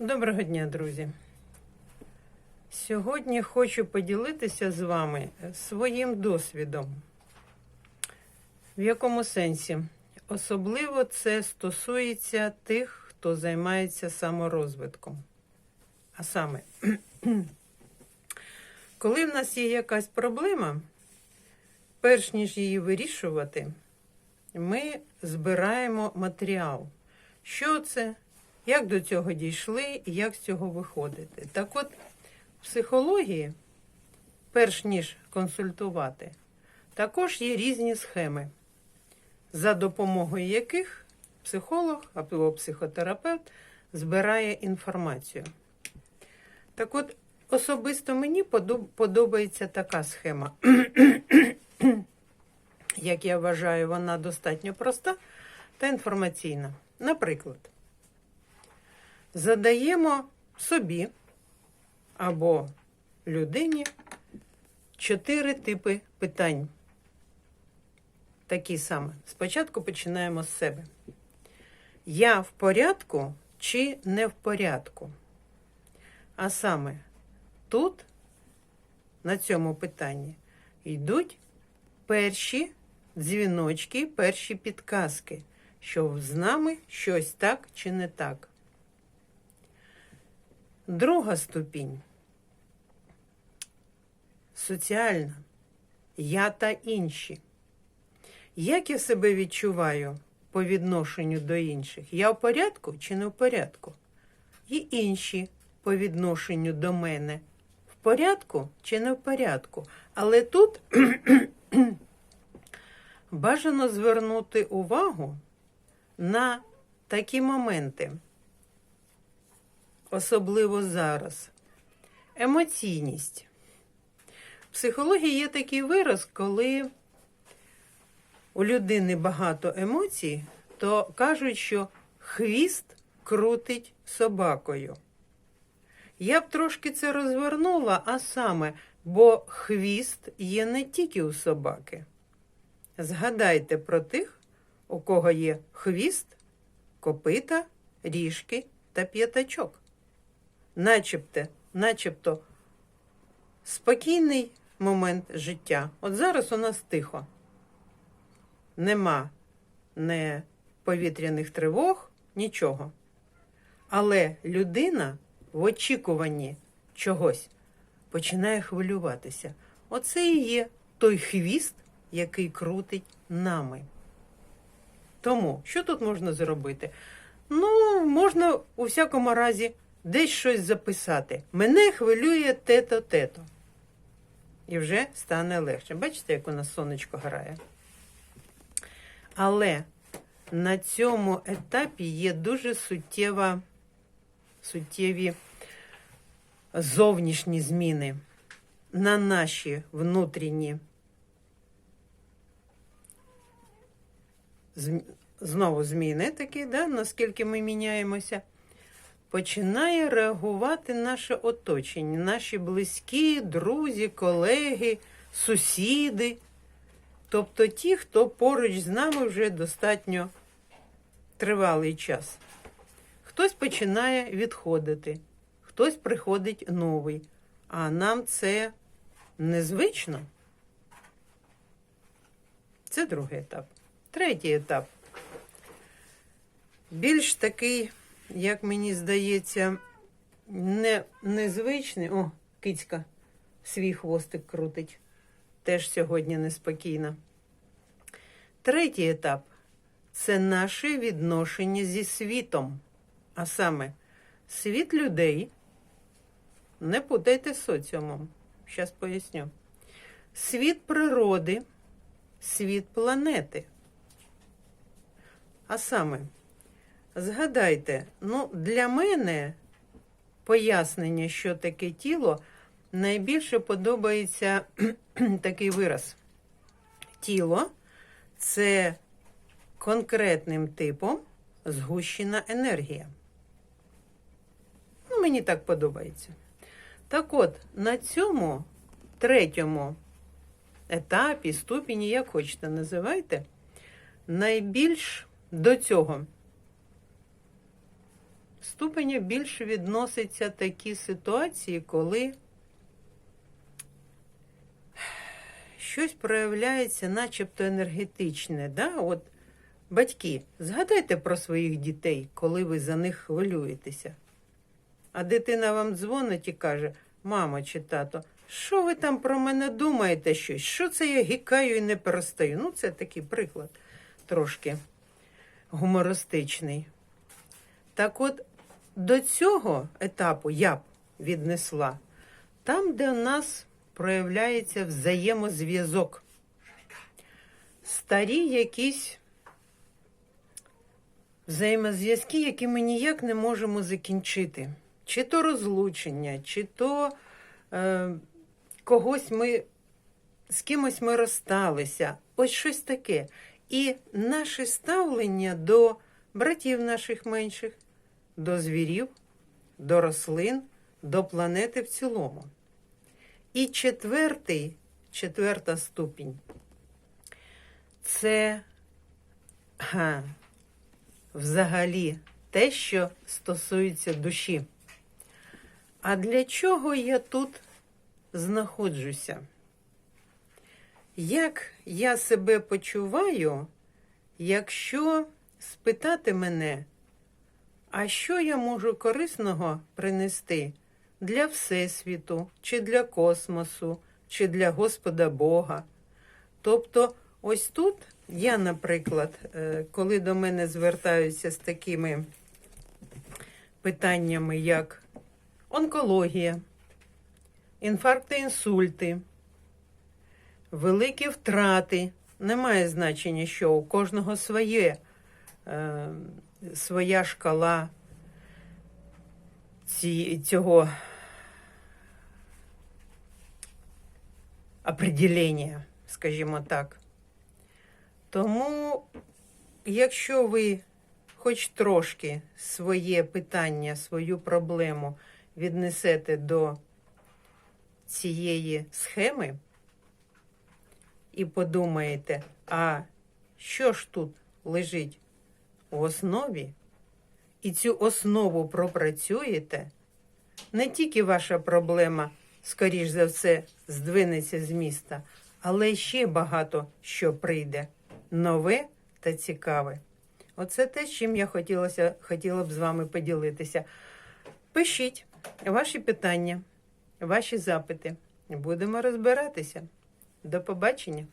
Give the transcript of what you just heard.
Доброго дня, друзі. Сьогодні хочу поділитися з вами своїм досвідом. В якому сенсі? Особливо це стосується тих, хто займається саморозвитком. А саме, коли в нас є якась проблема, перш ніж її вирішувати, ми збираємо матеріал. Що це? Як до цього дійшли і як з цього виходити? Так от, в психології, перш ніж консультувати, також є різні схеми, за допомогою яких психолог або психотерапевт збирає інформацію. Так от, особисто мені подобається така схема. Як я вважаю, вона достатньо проста та інформаційна. Наприклад, задаємо собі або людині чотири типи питань. Такі саме. Спочатку починаємо з себе. Я в порядку чи не в порядку? А саме, тут, на цьому питанні, йдуть перші дзвіночки, перші підказки, що з нами щось так чи не так. Друга ступінь соціальна. Я та інші. Як я себе відчуваю по відношенню до інших? Я в порядку чи не в порядку? І інші по відношенню до мене. В порядку чи не в порядку? Але тут бажано звернути увагу на такі моменти, особливо зараз. Емоційність. В психології є такий вираз, коли у людини багато емоцій, то кажуть, що хвіст крутить собакою. Я б трошки це розвернула, а саме, бо хвіст є не тільки у собаки. Згадайте про тих, у кого є хвіст, копита, ріжки та п'ятачок. Начебто, начебто спокійний момент життя. От зараз у нас тихо. Нема не повітряних тривог, нічого. Але людина в очікуванні чогось починає хвилюватися. Оце і є той хвіст, який крутить нами. Тому, що тут можна зробити? Ну, можна у всякому разі десь щось записати. Мене хвилює те-то, те-то. І вже стане легше. Бачите, як у нас сонечко грає? Але на цьому етапі є дуже суттєва, суттєві зовнішні зміни на наші внутрішні знову зміни такі, да, наскільки ми міняємося, починає реагувати наше оточення, наші близькі, друзі, колеги, сусіди. Тобто ті, хто поруч з нами вже достатньо тривалий час. Хтось починає відходити, хтось приходить новий, а нам це незвично. Це другий етап. Третій етап. Більш такий, як мені здається, не, незвичний. О, кицька свій хвостик крутить. Теж сьогодні неспокійна. Третій етап це наше відношення зі світом. А саме, світ людей. Не путайте соціумом. Зараз поясню. Світ природи, світ планети. А саме, згадайте, ну, для мене пояснення, що таке тіло, найбільше подобається такий вираз. Тіло це конкретним типом згущена енергія. Ну, мені так подобається. Так от, на цьому третьому етапі, ступені, як хочете, називайте, найбільш до цього ступеня більше відноситься такі ситуації, коли щось проявляється, начебто енергетичне. Да? От, батьки, згадайте про своїх дітей, коли ви за них хвилюєтеся. А дитина вам дзвонить і каже: мама чи тато, що ви там про мене думаєте щось? Що це я гікаю і не перестаю? Ну, це такий приклад трошки гумористичний. Так от до цього етапу я б віднесла там, де у нас проявляється взаємозв'язок. Старі якісь взаємозв'язки, які ми ніяк не можемо закінчити. Чи то розлучення, чи то е, когось ми з кимось ми розсталися. Ось щось таке. І наше ставлення до братів наших менших, до звірів, до рослин, до планети в цілому. І четвертий, четверта ступінь це га, взагалі те, що стосується душі. А для чого я тут знаходжуся? Як я себе почуваю, якщо спитати мене, а що я можу корисного принести для Всесвіту, чи для космосу, чи для Господа Бога? Тобто, ось тут я, наприклад, е, коли до мене звертаються з такими питаннями, як онкологія, інфаркти, інсульти, великі втрати. Немає значення, що у кожного своє, е, своя шкала ці, цього определення, скажімо так. Тому, якщо ви хоч трошки своє питання, свою проблему віднесете до цієї схеми і подумаєте, а що ж тут лежить у основі, і цю основу пропрацюєте, не тільки ваша проблема, скоріш за все, здвинеться з міста, але ще багато що прийде нове та цікаве. Оце те, з чим я хотілося, хотіла б з вами поділитися. Пишіть ваші питання, ваші запити. Будемо розбиратися. До побачення!